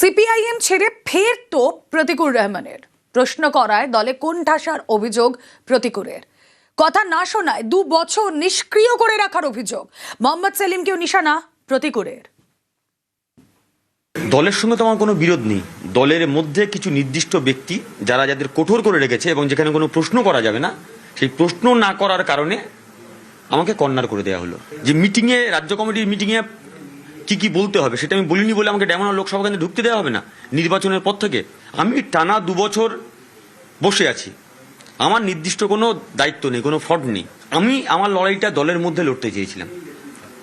CPIM ছেড়ে ফের তো প্রতিকুর রহমানের। প্রশ্ন করায় দলে কোণঠাসার অভিযোগ প্রতিকুরের? কথা না শোনায় দু বছর নিষ্ক্রিয় করে রাখার অভিযোগ। মোহাম্মদ সেলিমকেও নিশানা প্রতিকুরের। দলের সঙ্গে তো আমার কোনো বিরোধ নেই। দলের মধ্যে কিছু নির্দিষ্ট ব্যক্তি যারা যাদের কঠোর করে রেখেছে এবং যেখানে কোনো প্রশ্ন করা যাবে না, সেই প্রশ্ন না করার কারণে আমাকে কর্নার করে দেওয়া হলো। যে মিটিংয়ে রাজ্য কমিটির মিটিংয়ে কি কি বলতে হবে সেটা আমি বলিনি বলে আমাকে ডেমনা লোকসভা কেন্দ্রে ঢুকতে দেওয়া হবে না নির্বাচনের পর থেকে। আমি টানা দু বছর বসে আছি। আমার নির্দিষ্ট কোনো দায়িত্ব নেই, কোনো ফ্রড নেই। আমি আমার লড়াইটা দলের মধ্যে লড়তে চেয়েছিলাম।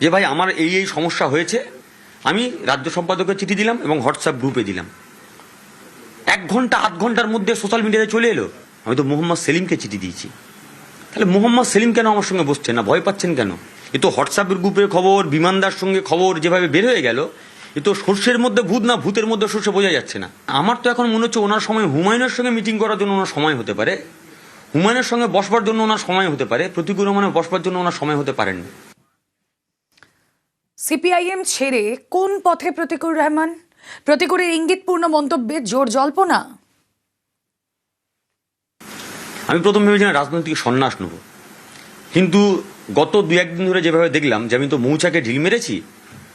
যে ভাই আমার এই এই সমস্যা হয়েছে, আমি রাজ্য সম্পাদকের চিঠি দিলাম এবং হোয়াটসঅ্যাপ গ্রুপে দিলাম। এক ঘণ্টা, আধ ঘণ্টার মধ্যে সোশ্যাল মিডিয়াতে চলে এলো। আমি তো মোহাম্মদ সেলিমকে চিঠি দিয়েছি। তাহলে মোহাম্মদ সেলিম কেন আমার সঙ্গে বসছেন না? ভয় পাচ্ছেন কেন? এ তো হোয়াটসঅ্যাপের গ্রুপের খবর বিমানদার সঙ্গে খবর যেভাবে বের হয়ে গেল এ তো সর্ষের মধ্যে ভূত না ভূতের মধ্যে সর্ষে বোঝা যাচ্ছে না। আমার তো এখন মনে হচ্ছে ওনার সময় হুমায়ুনের সঙ্গে মিটিং করার জন্য ওনার সময় হতে পারে। হুমায়ুনের সঙ্গে বসবার জন্য ওনার সময় হতে পারে। প্রতিকূল রহমানের বসবার জন্য ওনার সময় হতে পারেন না সিপিআইএম ছেড়ে কোন পথে প্রতিকুর রহমান? প্রতিকুরের ইঙ্গিতপূর্ণ মন্তব্যে জোর জল্পনা? আমি প্রথম ভেবেছিলাম রাজনৈতিক সন্ন্যাস নেব। কিন্তু গত দু একদিন ধরে যেভাবে দেখলাম যে আমি তো মৌচাকে ঢিল মেরেছি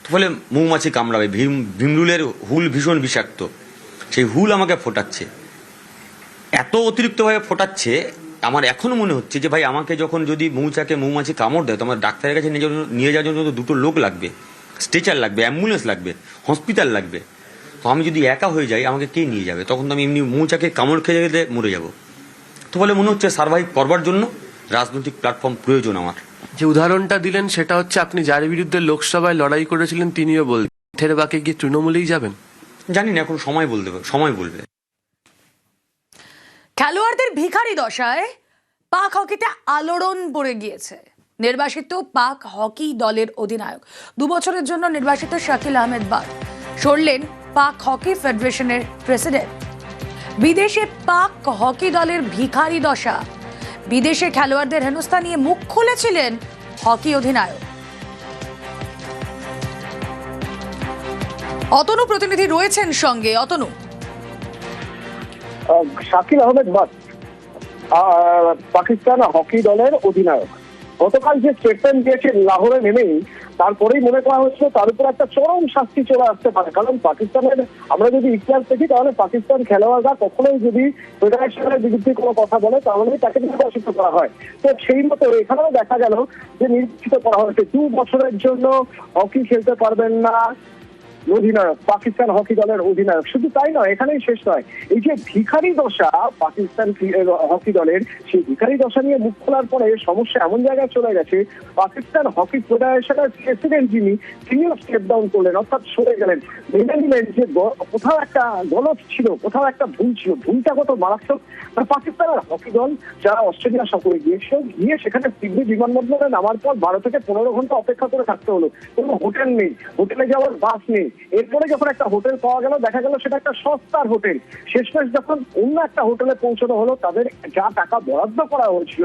ফলে মৌমাছি কামড়াবে, ভীম, ভীমরুলের হুল ভীষণ বিষাক্ত। সেই হুল আমাকে ফোটাচ্ছে। এত অতিরিক্তভাবে ফোটাচ্ছে, আমার এখনও মনে হচ্ছে যে ভাই আমাকে যখন যদি মৌচাকে মৌমাছি কামড় দেয়, তো আমার ডাক্তারের কাছে নিয়ে যাওয়ার- নিয়ে যাওয়ার জন্য তো দুটো লোক লাগবে। স্ট্রেচার লাগবে, অ্যাম্বুলেন্স লাগবে, হসপিটাল লাগবে। তো আমি যদি একা হয়ে যাই, আমাকে কে নিয়ে যাবে? তখন তো আমি এমনি মৌচাকে কামড় খেয়ে গেলে মরে যাব। তো বলে মনে হচ্ছে সার্ভাইভ করবার জন্য রাজনৈতিক প্ল্যাটফর্ম প্রয়োজন আমার। যে উদাহরণটা দিলেন সেটা হচ্ছে আপনি যার বিরুদ্ধে লোকসভায় লড়াই করেছিলেন তিনিও বলছেন ফের বাকি গিয়ে তৃণমূলেই যাবেন? জানি না এখন সময় বলতে সময় বলবে। খেলোয়াড়দের ভিখারি দশায় পাক হকিতে আলোড়ন পড়ে গিয়েছে। নির্বাসিত পাক হকি দলের অধিনায়ক। দু বছরের জন্য নির্বাসিত শাকিল আহমেদ বাদ। সরলেন পাক হকি ফেডারেশনের প্রেসিডেন্ট। বিদেশে পাক হকি দলের ভিখারি দশা বিদেশে খেলোয়াড়দের হেনস্থা নিয়ে মুখ খুলেছিলেন হকি অধিনায়ক। অতনু প্রতিনিধি রয়েছেন সঙ্গে। অতনু। শাকিল আহমেদ বাস পাকিস্তান হকি দলের অধিনায়ক। গতকাল যে স্টেটমেন্ট দিয়েছে লাহোরে নেমেই তারপরেই মনে করা হচ্ছে তার উপর একটা চরম শাস্তি চলে আসতে পারে। কারণ পাকিস্তানের, আমরা যদি ইতিহাস দেখি, তাহলে পাকিস্তান খেলোয়াড়রা কখনোই যদি ফেডারেশনের বিরুদ্ধে কোনো কথা বলে তাহলে তাকে নির্বাচিত করা হয়। তো সেই মতো এখানেও দেখা গেল যে নির্বাচিত করা হয়েছে। দু বছরের জন্য হকি খেলতে পারবেন না। অধিনায়ক, পাকিস্তান হকি দলের অধিনায়ক। শুধু তাই নয়, এখানেই শেষ নয়। এই যে ভিখারি দশা পাকিস্তান হকি দলের, সেই ভিখারি দশা নিয়ে মুখ খোলার পরে সমস্যা এমন জায়গায় চলে গেছে, পাকিস্তান হকি ফেডারেশনের প্রেসিডেন্ট যিনি, তিনিও স্টেপ ডাউন করলেন, অর্থাৎ সরে গেলেন। মেনে নিলেন যে কোথাও একটা গলত ছিল, কোথাও একটা ভুল ছিল, ভুলটা কত মারাত্মক। পাকিস্তানের হকি দল যারা অস্ট্রেলিয়া সফরে গিয়েছিল গিয়ে সেখানে সিডনি বিমানবন্দরে নামার পর বারো থেকে পনেরো ঘণ্টা অপেক্ষা করে থাকতে হলো। কোনো হোটেল নেই, হোটেলে যাওয়ার বাস নেই এরপরে যখন একটা হোটেল পাওয়া গেল দেখা গেল সেটা একটা সস্তার হোটেল। শেষমেশ যখন অন্য একটা হোটেলে পৌঁছানো হলো তাদের যা টাকা বরাদ্দ করা হয়েছিল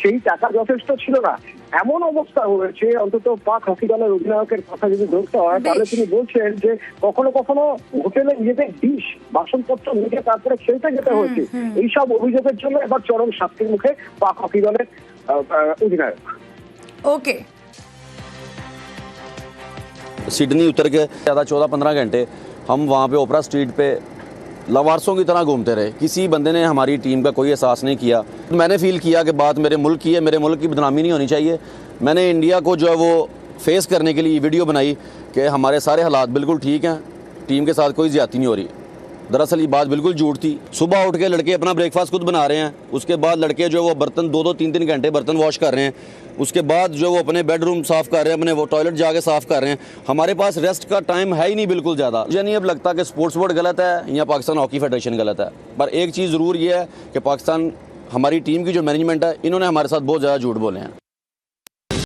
সেই টাকা যথেষ্ট ছিল না। এমন অবস্থা হয়েছে অন্তত পাক হকি দলের অধিনায়কের কথা যদি ধরতে হয় তাহলে তিনি বলছেন যে কখনো কখনো হোটেলে নিজেদের ডিশ বাসনপত্র নিয়ে তারপরে খেলতে যেতে হয়েছে। এইসব অভিযোগের জন্য এবার চরম শাস্তির মুখে পাক হকি দলের অধিনায়ক। ওকে। सिडनी उतर के ज़्यादा चौदह पंद्रह घंटे हम वहाँ पे ओपरा स्ट्रीट पे लवारसों की तरह घूमते रहे। किसी बंदे ने हमारी टीम का कोई एहसास नहीं किया। मैंने फील किया कि बात मेरे मुल्क की है, मेरे मुल्क की बदनामी नहीं होनी चाहिए। मैंने इंडिया को जो है वो फेस करने के लिए वीडियो बनाई कि हमारे सारे हालात बिल्कुल ठीक हैं, टीम के साथ कोई ज़्यादा नहीं हो रही। दरअसल ये बात बिल्कुल झूठ थी। सुबह उठ के लड़के अपना ब्रेकफास्ट खुद बना रहे हैं। उसके बाद लड़के जो है वो बर्तन दो दो तीन तीन घंटे बर्तन वॉश कर रहे हैं। उसके बाद जो वो अपने बेडरूम साफ़ कर रहे हैं, अपने वो टॉयलेट जाके साफ़ कर रहे हैं। हमारे पास रेस्ट का टाइम है ही नहीं बिल्कुल ज़्यादा। मुझे नहीं अब लगता कि स्पोर्ट्स बोर्ड गलत है या पाकिस्तान हॉकी फेडरेशन गलत है। पर एक चीज़ ज़रूर ये है कि पाकिस्तान हमारी टीम की जो मैनेजमेंट है, इन्होंने हमारे साथ बहुत ज़्यादा झूठ बोले हैं।